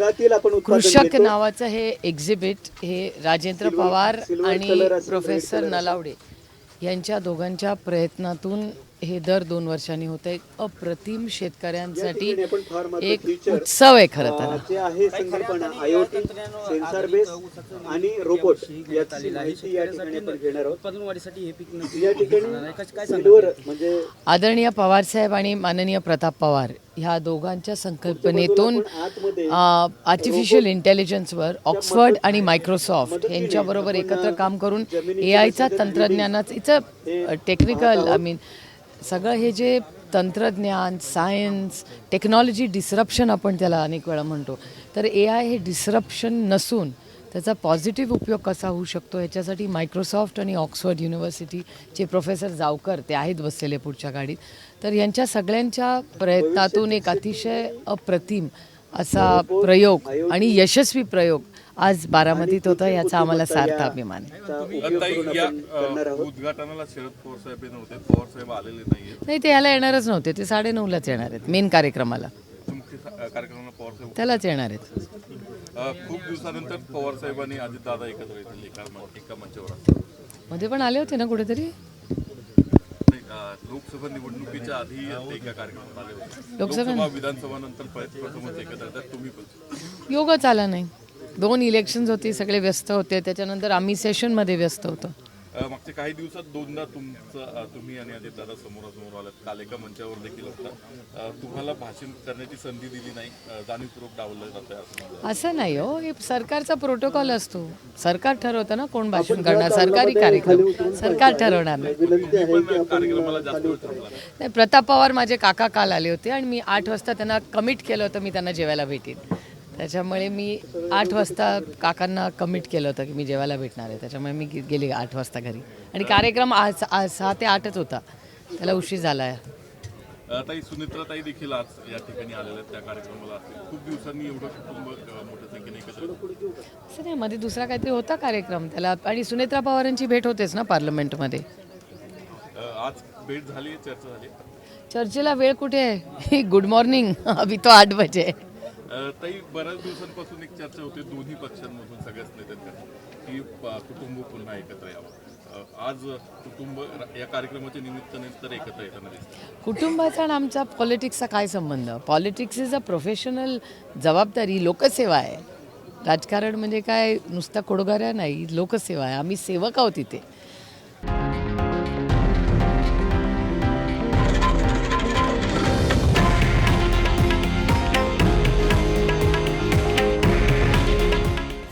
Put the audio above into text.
रंगातील आपण कृषक. नावाचं हे एक्झिबिट हे राजेंद्र पवार आणि प्रोफेसर. नलावडे यांच्या दोघांच्या प्रयत्नातून हे दर दोन वर्षांनी होत आहे अप्रतिम शेतकऱ्यांसाठी एक उत्सव आहे खरं तर. जे आहे संकल्पना आयओटी सेन्सर बेस आणि रोबोट याची माहिती या ठिकाणी आपण घेणार आहोत. हे या. ठिकाणी सिल्वर म्हणजे आदरणीय पवार साहेब आणि माननीय प्रताप पवार ह्या दोघांच्या संकल्पनेतून आर्टिफिशियल इंटेलिजन्सवर ऑक्सफर्ड आणि मायक्रोसॉफ्ट यांच्याबरोबर एकत्र काम करून ए आयचा तंत्रज्ञानाचं इचं टेक्निकल आय मीन सगळं हे जे तंत्रज्ञान सायन्स टेक्नॉलॉजी डिसरप्शन आपण त्याला अनेक वेळा म्हणतो. तर ए आय हे डिसरप्शन नसून त्याचा पॉझिटिव्ह उपयोग कसा होऊ शकतो ह्याच्यासाठी मायक्रोसॉफ्ट आणि ऑक्सफर्ड युनिव्हर्सिटीचे प्रोफेसर जावकर ते आहेत बसलेले पुढच्या गाडीत. तर यांच्या सगळ्यांच्या प्रयत्नातून एक अतिशय अप्रतिम असा प्रयोग आणि यशस्वी प्रयोग आज बारामतीत होता याचा आम्हाला सार्थ अभिमान आहे. उद्घाटनाला शरद पवार साहेब हे नव्हते पवार साहेब आलेले नाही ते याला येणारच नव्हते ते साडेनऊलाच येणार आहेत मेन कार्यक्रमाला. मुख्य सा- कार्यक्रमाला पवार साहेब त्यालाच येणार आहेत. खूप दिवसानंतर पवार साहेब आणि अजित दादा एकत्र येतील एका म- एका मंचावर. मध्ये पण आले होते ना कुठेतरी? नाही, अ, लोकसभा निवडणुकीच्या आधी ते एका कार्यक्रमात आले होते. लोकसभा- लोकसभा विधानसभा नंतर प्रथमच एकत्र येतात तुम्ही पण. योगच आला नाही. दोन इलेक्शन्स होती सगळे व्यस्त होते. त्याच्यानंतर आम्ही सेशनमध्ये व्यस्त होतो. मागच्या काही दिवसात दोनदा तुमचं तुम्ही आणि अजित दादा समोरासमोर आलात. काल एका मंचावर देखील होता. तुम्हाला भाषण करण्याची संधी दिली नाही. जाणीवपूर्वक डावलं जातं असं नाही हो. हे सरकारचा प्रोटोकॉल असतो. सरकार ठरवतं ना कोण भाषण करणार. सरकारी कार्यक्रम. सरकार ठरवणार नाही. विनंती आहे की आपण कार्यक्रमाला जास्त वेळ थांबला नाही. प्रताप पवार माझे काका काल आले होते आणि मी आठ वाजता त्यांना कमिट केलं होतं मी त्यांना जेवायला भेटेन. त्याच्यामुळे मी आठ वाजता काकांना कमिट केलं होतं की मी जेवायला भेटणार आहे. त्याच्यामुळे मी गे- गेले आठ वाजता घरी. आणि कार्यक्रम आज आज सहा ते आठच होता. त्याला उशीर झाला आहे. अ, ताई सुनेत्रा ताई देखील आज या ठिकाणी आलेल्या आहेत. त्या कार्यक्रमाला खूप दिवसांनी एवढं कुटुंब अ, मोठ्या संख्येने एकत्र येतं. असं नाही मध्ये दुसरा काहीतरी होता कार्यक्रम. त्याला आणि सुनेत्रा पवारांची भेट होतेच ना पार्लमेंटमध्ये? अ, आज भेट झाली चर्चा झाली चर्चेला वेळ कुठे आहे? गुड मॉर्निंग अभि तो आठ बजे है. ताई बऱ्याच दिवसांपासून एक चर्चा होते दोन्ही पक्षांमधून सगळ्याच नेत्यांकडे की कुटुंब पुन्हा एकत्र यावं. आज कुटुंब या कार्यक्रमाच्या निमित्ताने तर एकत्र येताना दिसतं कुटुंबाचा आणि आमचा पॉलिटिक्सचा काय संबंध? पॉलिटिक्स इज अ प्रोफेशनल जबाबदारी लोकसेवा आहे. राजकारण म्हणजे काय? नुसता कोडगाऱ्या नाही लोकसेवा आहे. आम्ही सेवक आहोत तिथे